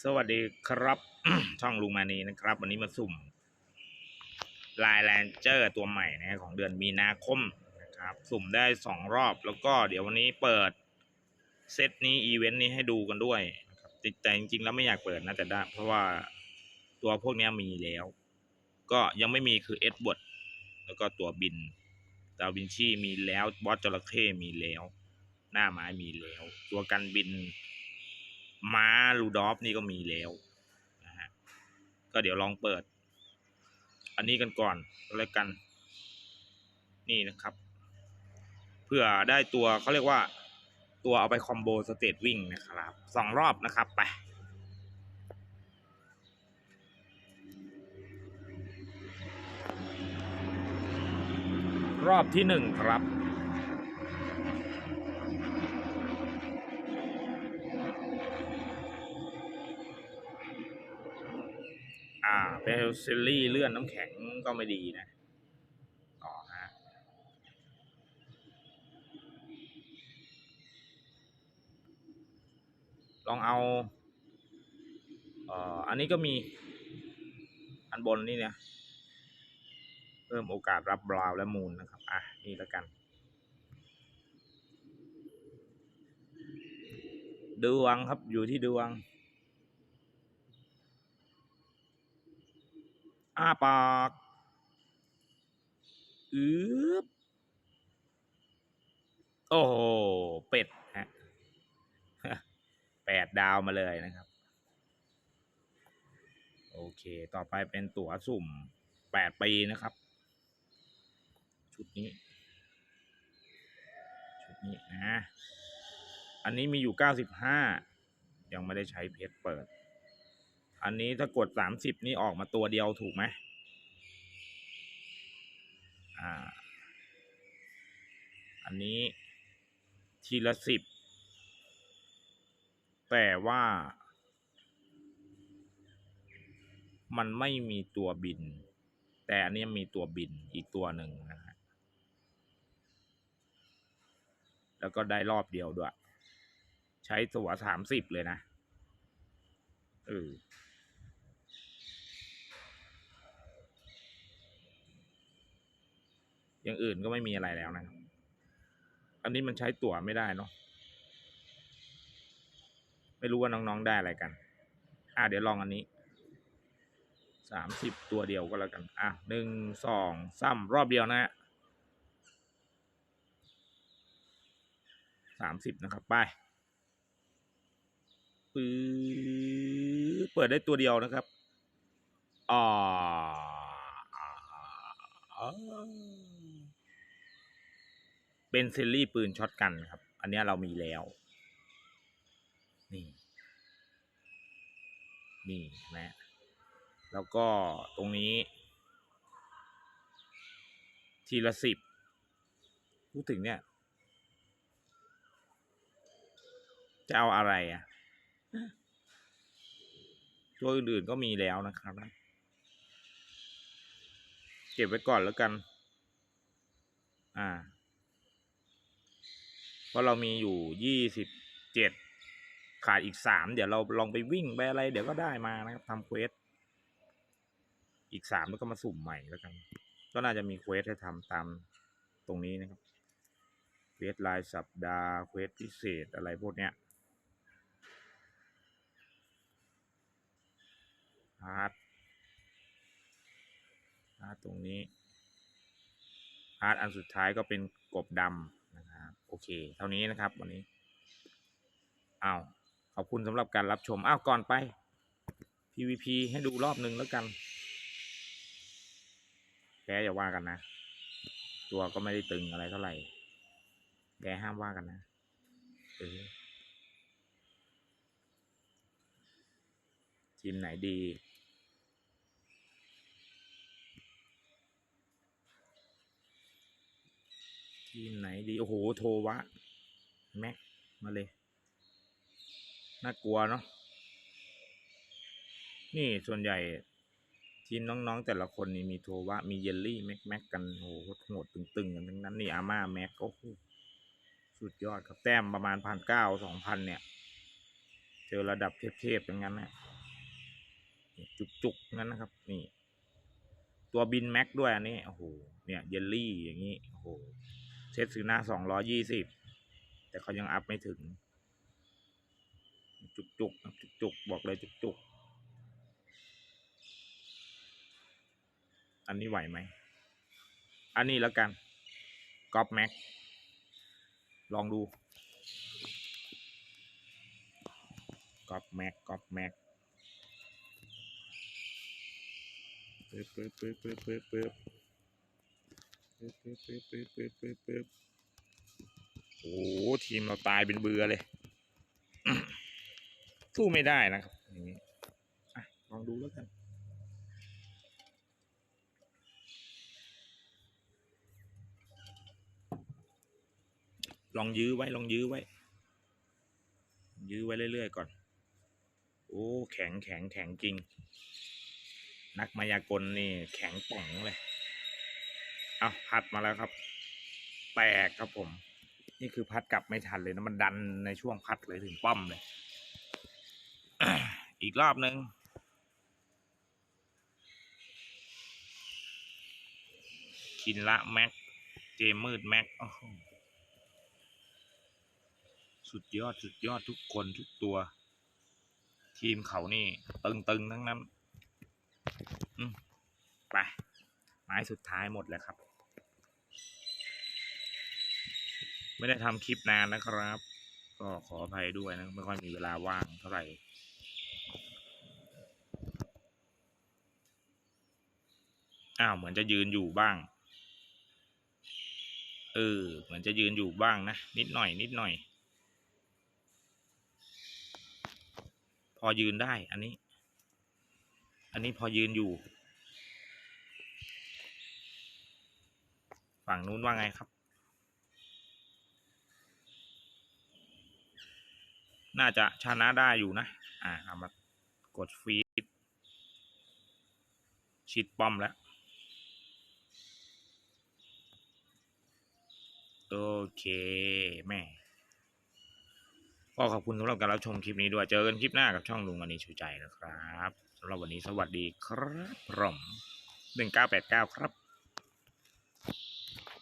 สวัสดีครับ ช่องลุงมานีนะครับ วันนี้มาสุ่มลายแลนเจอร์ตัวใหม่นะของเดือนมีนาคมนะครับ สุ่มได้สองรอบแล้วก็เดี๋ยววันนี้เปิด เซตนี้อีเวนต์นี้ให้ดูกันด้วยนะครับแต่จริงๆแล้วไม่อยากเปิดนะแต่ได้เพราะว่าตัวพวกนี้มีแล้ว ก็ยังไม่มีคือเอ็ดบดแล้วก็ตัวบินดาวินชีมีแล้วบอสจระเข้มีแล้ว หน้าไม้มีแล้ว ตัวกันบิน ม้าลูดอฟนี่ก็มีแล้วนะฮะก็เดี๋ยวลองเปิด อันนี้กันก่อนแล้วกัน นี่นะครับ เพื่อได้ตัวเขาเรียกว่าตัวเอาไปคอมโบสเตตวิ่งนะครับสองรอบนะครับไปรอบที่หนึ่งครับ อ่าเปลซิลลี่เลื่อนน้ำแข็งก็ไม่ดีนะต่อฮะลองเอาเอ่ออันนี้ก็มีอันบนนี่เนี่ยเพิ่มโอกาสรับบราวและมูลนะครับ อะ นี่แล้วกัน ดวงครับอยู่ที่ดวง อ้าปากอืบโอ้โห เป็ดฮะแปดดาวมาเลยนะครับ โอเค ต่อไปเป็นตั๋วสุ่มแปดปีนะครับ ชุดนี้ ชุดนี้นะ อันนี้มีอยู่เก้าสิบห้ายังไม่ได้ใช้เพชรเปิด อันนี้ถ้ากดสามสิบนี่ออกมาตัวเดียวถูกไหมอ่า อันนี้ทีละสิบ แต่ว่า มันไม่มีตัวบิน แต่อันนี้มีตัวบินอีกตัวหนึ่งนะฮะ แล้วก็ได้รอบเดียวด้วย ใช้ตัวสามสิบเลยนะเออ อย่างอื่นก็ไม่มีอะไรแล้วนะครับ อันนี้มันใช้ตั๋วไม่ได้เนาะไม่รู้ว่าน้องๆได้อะไรกัน อะเดี๋ยวลองอันนี้สามสิบตัวเดียวก็แล้วกัน อะหนึ่งสองซ้ำรอบเดียวนะฮะสามสิบนะครับไปปื้อเปิดได้ตัวเดียวนะครับอ่าอ่า เป็นเซลลี่ปืนช็อตกันครับ อันนี้เรามีแล้ว นี่ นี่นะ แล้วก็ตรงนี้ ทีละสิบพูดถึงเนี่ย จะเอาอะไรอะ ตัวอื่นๆก็มีแล้วนะครับ เก็บไว้ก่อนแล้วกัน อ่า เพราะเรามีอยู่ยี่สิบเจ็ดขาดอีกสามเดี๋ยวเราลองไปวิ่งไปอะไร เดี๋ยวก็ได้มานะครับทำเควส อีกสามแล้วก็มาสุ่มใหม่แล้วกัน ก็น่าจะมีเควสให้ทำตามตรงนี้นะครับ เควสรายสัปดาห์เควสพิเศษอะไรพวกเนี้ยฮาร์ด ตรงนี้ฮาร์ดอันสุดท้ายก็เป็นกบดำนะครับ โอเค เท่านี้นะครับ วันนี้อ้าวขอบคุณสำหรับการรับชมอ้าวก่อนไป PVP ให้ดูรอบหนึ่งแล้วกันแกอย่าว่ากันนะ ตัวก็ไม่ได้ตึงอะไรเท่าไหร่แกห้ามว่ากันนะเออทีมไหนดี ทีมไหนดีโอ้โหโทวะแม็กมาเลย น่ากลัวเนาะนี่ส่วนใหญ่ ทีมน้องๆแต่ละคนนี่มีโทวะมีเยลลี่แม็กแม็กกันโอ้โหโหดตึงๆกันทั้งนั้นนี่อาม่าแม็กโอ้โหสุดยอดครับแต้มประมาณพันเก้าสองพันเนี่ย เจอระดับเทพๆอย่างนั้นนะนี่จุกๆงั้นนะครับ นี่ ตัวบินแม็กด้วยอันนี้โอ้โหเนี่ยเยลลี่อย่างนี้โอ้โห เซตซื้อหน้าสองร้อยี่สิบแต่เขายังอัพไม่ถึง จุกๆครับจุกบอกเลยจุกๆอันนี้ไหวไหม อันนี้แล้วกันกอปแม็กลองดูกอปแม็กกอปแม็กปึ๊บปึ๊บปึ๊บปึ๊บปึ๊บ โอ้ทีมเราตายเป็นเบือเลย สู้ไม่ได้นะครับอย่างนี้ลองดูแล้วกันลองยื้อไว้ลองยื้อไว้ ยื้อไว้เรื่อยๆก่อน โอ้แข็งแข็งแข็งจริง นักมายากลนี่แข็งป่องเลย เอาพัดมาแล้วครับ แตกครับผม นี่คือพัดกลับไม่ทันเลยนะมันดันในช่วงพัดเลยถึงป้อมเลย อีกรอบหนึ่งคินละแม็ก เจมมืดแม็กสุดยอดสุดยอดทุกคนทุกตัว ทีมเขานี่ ตึง ๆ ทั้งนั้นไปไม้สุดท้ายหมดแล้วครับ ไม่ได้ทำคลิปนานนะครับ ก็ขออภัยด้วยนะ ไม่ค่อยมีเวลาว่างเท่าไหร่อ้าวเหมือนจะยืนอยู่บ้าง เออ เหมือนจะยืนอยู่บ้างนะ นิดหน่อย นิดหน่อย พอยืนได้ อันนี้ อันนี้พอยืนอยู่ ฝั่งนู้นว่าไงครับ น่าจะชนะได้อยู่นะ อ่าเอามากดฟีดชิดป้อมแล้ว โอเคแม่ ก็ขอบคุณสำหรับการรับชมคลิปนี้ด้วย เจอกันคลิปหน้ากับช่องลุงมันนีชูใจนะครับสำหรับวันนี้สวัสดีครับผมหนึ่งเก้าแปดเก้าครับ